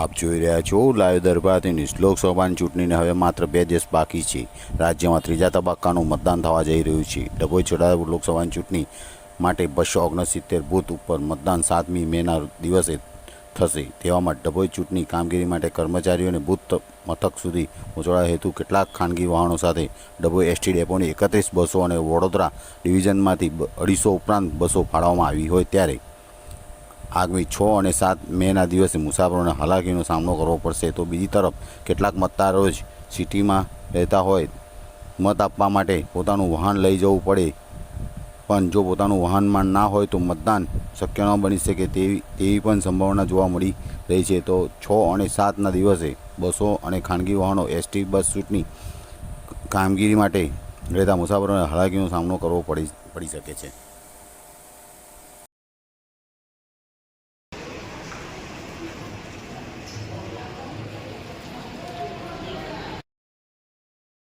આપ જોઈ રહ્યા છો લાઈવ દરબારથી લોકસભાની ચૂંટણીને હવે માત્ર બે દિવસ બાકી છે. રાજ્યમાં ત્રીજા તબક્કાનું મતદાન થવા જઈ રહ્યું છે. ડભોઈ છોટાઉદેપુર લોકસભાની ચૂંટણી માટે બસો ઓગણસિત્તેર બૂથ ઉપર મતદાન સાતમી મેના દિવસે થશે. તેવામાં ડભોઈ ચૂંટણી કામગીરી માટે કર્મચારીઓને બૂથ મથક સુધી પહોંચવા હેતુ કેટલાક ખાનગી વાહનો સાથે ડભોઈ એસટી ડેપોની એકત્રીસ બસો અને વડોદરા ડિવિઝનમાંથી અઢીસો ઉપરાંત બસો ફાળવવામાં આવી હોય ત્યારે આગામી છ અને સાત મેના દિવસે મુસાફરોને હાલાકીનો સામનો કરવો પડશે. તો બીજી તરફ કેટલાક મતદારો જ સિટીમાં રહેતા હોય, મત આપવા માટે પોતાનું વાહન લઈ જવું પડે. પણ જો પોતાનું વાહનમાં ના હોય તો મતદાન શક્ય ન બની શકે તેવી તેવી પણ સંભાવના જોવા મળી રહી છે. તો છ અને સાતના દિવસે બસો અને ખાનગી વાહનો, એસટી બસ ચૂંટણી કામગીરી માટે રહેતા મુસાફરોને હાલાકીનો સામનો કરવો પડી પડી શકે છે.